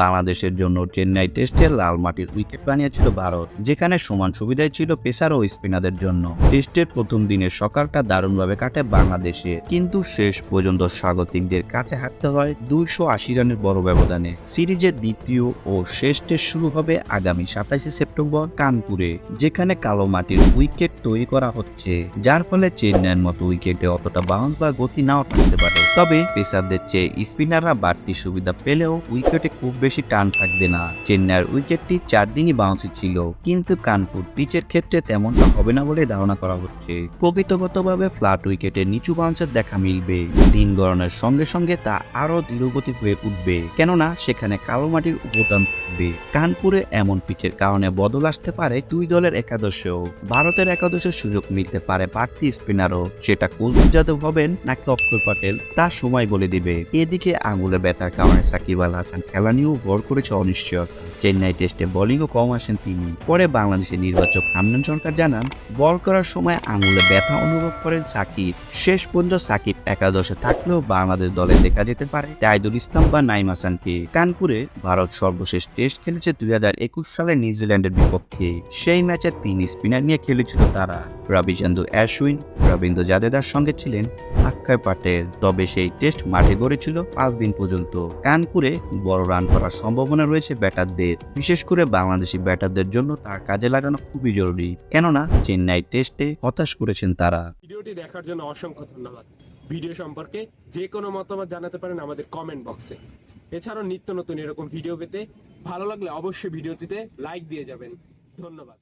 বাংলাদেশের জন্য চেন্নাই টেস্টে লাল মাটির উইকেট বানিয়েছিল ভারত, যেখানে সমান সুবিধাই ছিল পেসার ও স্পিনারদের জন্য। টেস্টের প্রথম দিনের সকালটা দারুণভাবে কাটে বাংলাদেশে, কিন্তু শেষ পর্যন্ত স্বাগতিকদের কাছে হাঁটতে হয় দুইশো আশি রানের বড় ব্যবধানে। সিরিজের দ্বিতীয় ও শেষ টেস্ট শুরু হবে আগামী সাতাশে সেপ্টেম্বর কানপুরে, যেখানে কালো মাটির উইকেট তৈরি করা হচ্ছে, যার ফলে চেন্নাইয়ের মতো উইকেটে অতটা বাউন্স বা গতি নাও থাকতে পারে। তবে পেসারদের চেয়ে স্পিনাররা বাড়তি সুবিধা পেলেও উইকেটে খুব বেশি টান থাকবে না। চেন্নাইয়ের উইকেটটি চার দিনই বাউন্সি ছিল, কিন্তু কানপুর পিচের ক্ষেত্রে তেমনটা হবে না বলে ধারণা করা হচ্ছে। প্রকৃতগতভাবে ফ্ল্যাট উইকেটে নিচু বাউন্সের দেখা মিলবে। দিন গড়নের সঙ্গে সঙ্গে তা আরও ধীরগতি হয়ে উঠবে, কেননা সেখানে কালো মাটির উপাদান থাকবে। কানপুরে এমন পিচের কারণে বদল আসতে পারে দুই দলের একাদশেও। ভারতের একাদশের সুযোগ মিলতে পারে বাড়তি স্পিনারও, সেটা কুলদীপ যাদব হবেন নাকি অক্ষয় প্যাটেল তা সময় বলে দিবে। এদিকে আঙুলে ব্যথার কারণে সাকিব আল হাসান খেলা নিয়েও ভর করেছে অনিশ্চয়তা। চেন্নাই টেস্টে বোলিংও কম আসেন তিনি। পরে বাংলাদেশের নির্বাচক হামনান সরকার জানান, বল করার সময় আঙুলে ব্যথা অনুভব করেন সাকিব। শেষ পর্যন্ত সাকিব একাদশে থাকলেও বাংলাদেশ দলে দেখা যেতে পারে তাইদুল ইসলাম বা নাইম হাসানকে। কানপুরে ভারত সর্বশেষ টেস্ট খেলেছে দুই হাজার একুশ সালে নিউজিল্যান্ডের বিপক্ষে। সেই ম্যাচে তিন স্পিনার নিয়ে খেলেছিল তারা। রবিচন্দ্র অ্যাশউইন রবীন্দ্র জাদেদার সঙ্গে ছিলেন অক্ষয় প্যাটেল তবে সেই টেস্ট মাঠে গড়েছিল পাঁচ দিন পর্যন্ত। কানপুরে বড় রান করার সম্ভাবনা রয়েছে ব্যাটারদের। বিশেষ করে বাংলাদেশি ব্যাটারদের জন্য তার কাজে লাগানো খুবই জরুরি। কেননা, চেন্নাই টেস্টে হতাশ করেছেন তারা। ভিডিওটি দেখার জন্য অসংখ্য ধন্যবাদ। ভিডিও সম্পর্কে যে কোনো মতামত জানাতে পারেন আমাদের কমেন্ট বক্সে এছাড়াও নিত্য নতুন এরকম ভিডিও পেতে ভালো লাগলে অবশ্যই ভিডিওটিতে লাইক দিয়ে যাবেন। ধন্যবাদ।